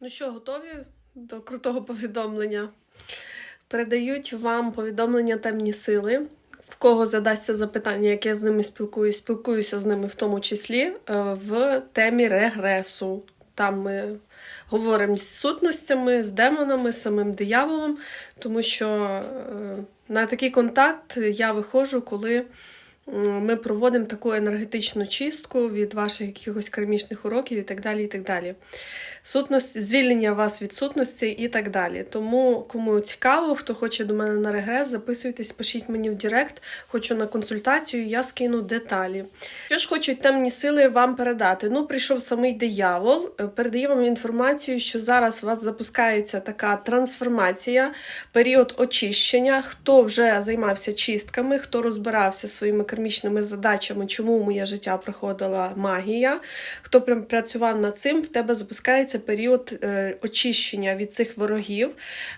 Ну що, готові до крутого повідомлення? Передають вам повідомлення темні сили. В кого задасться запитання, як я з ними спілкуюсь, спілкуюся з ними в тому числі е, в темі регресу. Там ми говоримо з сутностями, з демонами, з самим дияволом, тому що е, на такий контакт я виходжу, коли ми проводимо таку енергетичну чистку від ваших якихось кармічних уроків і так далі. і так далі. Сутності, звільнення вас від сутності і так далі. Тому, кому цікаво, хто хоче до мене на регрес, записуйтесь, пишіть мені в Директ, хочу на консультацію, я скину деталі. Що ж хочуть темні сили вам передати? Ну, прийшов самий диявол, е, передає вам інформацію, що зараз у вас запускається така трансформація, період очищення. Хто вже займався чистками, хто розбирався своїми кармічними задачами, чому в моє життя приходила магія, хто прям працював над цим, в тебе запускається період е, очищення від цих ворогів.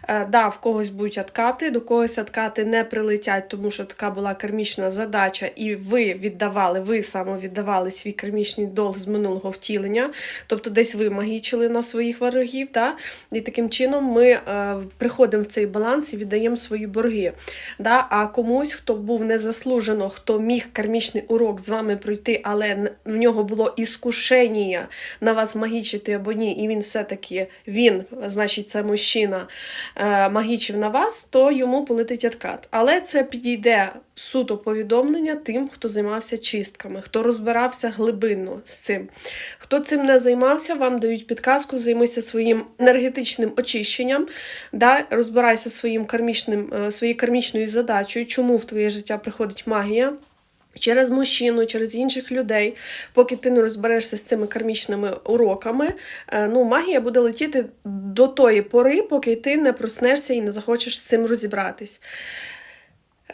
Е, да, в когось будуть откати, до когось откати не прилетять, тому що така була кармічна задача, і ви віддавали, ви саме віддавали свій кармічний долг з минулого втілення. Тобто десь ви магічили на своїх ворогів. Да? І таким чином ми е, приходимо в цей баланс і віддаємо свої борги. Да? А комусь, хто був незаслужено, хто міг кармічний урок з вами пройти, але в нього було іскушення на вас магічити або ні, і він все-таки він, значить, це мужчина, е, магічив на вас, то йому полетить откат. Але це підійде суто повідомлення тим, хто займався чистками, хто розбирався глибинно з цим. Хто цим не займався, вам дають підказку, займися своїм енергетичним очищенням, да, розбирайся своїм кармічним, е, своєю кармічною задачею, чому в твоє життя приходить магія. Через мужчину, через інших людей, поки ти не розберешся з цими кармічними уроками, е, ну, магія буде летіти до тої пори, поки ти не проснешся і не захочеш з цим розібратись.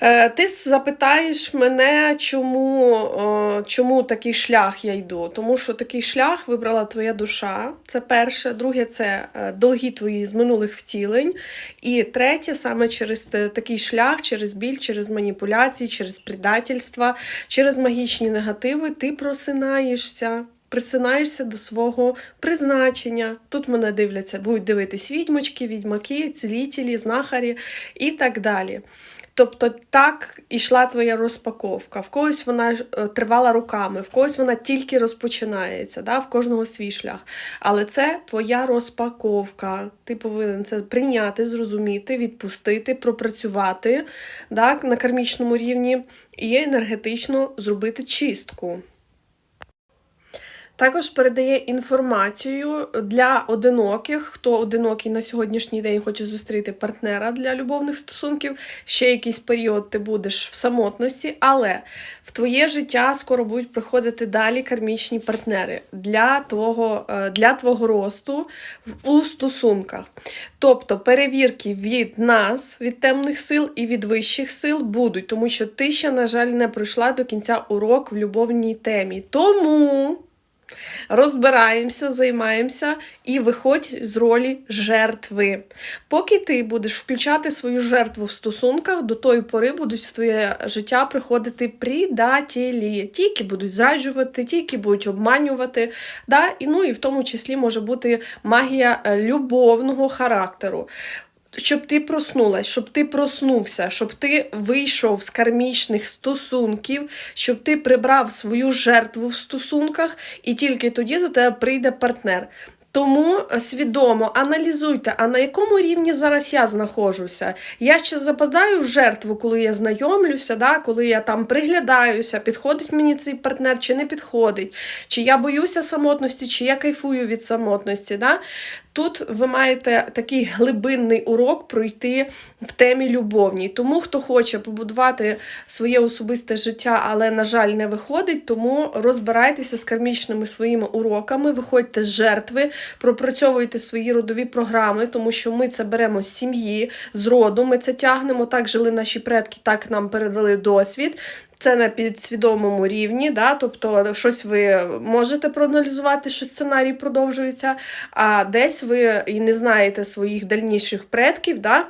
Е, Ти запитаєш мене, чому, чому такий шлях я йду. Тому що такий шлях вибрала твоя душа. Це перше. Друге, це е, долги твої з минулих втілень. І третє, саме через такий шлях, через біль, через маніпуляції, через предательства, через магічні негативи, ти просинаєшся. Присинаєшся до свого призначення. Тут мене дивляться, будуть дивитись відьмочки, відьмаки, цілітелі, знахарі і так далі. Тобто так ішла твоя розпаковка. В когось вона е, тривала руками, в когось вона тільки розпочинається, да? в кожного свій шлях. Але це твоя розпаковка. Ти повинен це прийняти, зрозуміти, відпустити, пропрацювати да? на кармічному рівні і енергетично зробити чистку. Також передає інформацію для одиноких, хто одинокий на сьогоднішній день хоче зустріти партнера для любовних стосунків. Ще якийсь період ти будеш в самотності, але в твоє життя скоро будуть приходити далі кармічні партнери для твого, е, для твого росту у стосунках. Тобто перевірки від нас, від темних сил і від вищих сил будуть, тому що ти ще, на жаль, не пройшла до кінця урок в любовній темі. Тому розбираємося, займаємося і виходь з ролі жертви. Поки ти будеш включати свою жертву в стосунках, до тої пори будуть в твоє життя приходити предателі. Тільки будуть зраджувати, тільки будуть обманювати. Да? І, ну, і в тому числі може бути магія е, любовного характеру. Щоб ти проснулась, щоб ти проснувся, щоб ти вийшов з кармічних стосунків, щоб ти прибрав свою жертву в стосунках, і тільки тоді до тебе прийде партнер. Тому е, свідомо аналізуйте, а на якому рівні зараз я знаходжуся. Я ще западаю в жертву, коли я знайомлюся, да, коли я там приглядаюся, підходить мені цей партнер чи не підходить, чи я боюся самотності, чи я кайфую від самотності. Да? Тут ви маєте такий глибинний урок пройти в темі любовній. Тому хто хоче побудувати своє особисте життя, але, на жаль, не виходить, тому розбирайтеся з кармічними своїми уроками, виходьте з жертви, пропрацьовуйте свої родові програми, тому що ми це беремо з сім'ї, з роду, ми це тягнемо, так жили наші предки, так нам передали досвід. Це на підсвідомому рівні, да? тобто щось ви можете проаналізувати, що сценарій продовжується, а десь ви і не знаєте своїх дальніших предків, да?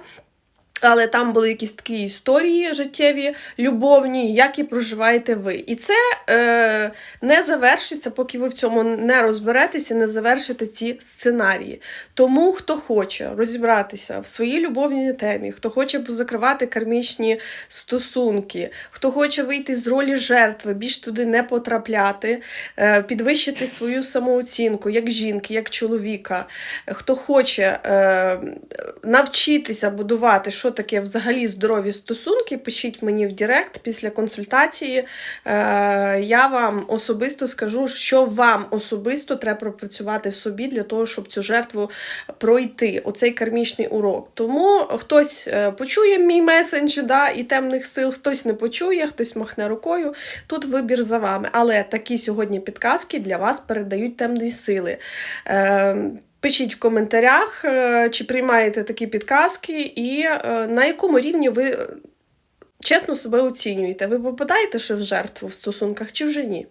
Але там були якісь такі історії життєві, любовні, як і проживаєте ви. І це е, не завершиться, поки ви в цьому не розберетеся, не завершите ці сценарії. Тому хто хоче розібратися в своїй любовній темі, хто хоче позакривати кармічні стосунки, хто хоче вийти з ролі жертви, більш туди не потрапляти, е, підвищити свою самооцінку як жінки, як чоловіка, хто хоче е, навчитися будувати, що таке взагалі здорові стосунки, пишіть мені в Директ після консультації. Е, я вам особисто скажу, що вам особисто треба пропрацювати в собі для того, щоб цю жертву пройти, оцей кармічний урок. Тому хтось е, почує мій месендж да, і темних сил, хтось не почує, хтось махне рукою. Тут вибір за вами. Але такі сьогодні підказки для вас передають темні сили. Пишіть в коментарях, е, чи приймаєте такі підказки, і е, на якому рівні ви е, чесно себе оцінюєте. Ви попадаєте ще в жертву в стосунках, чи вже ні?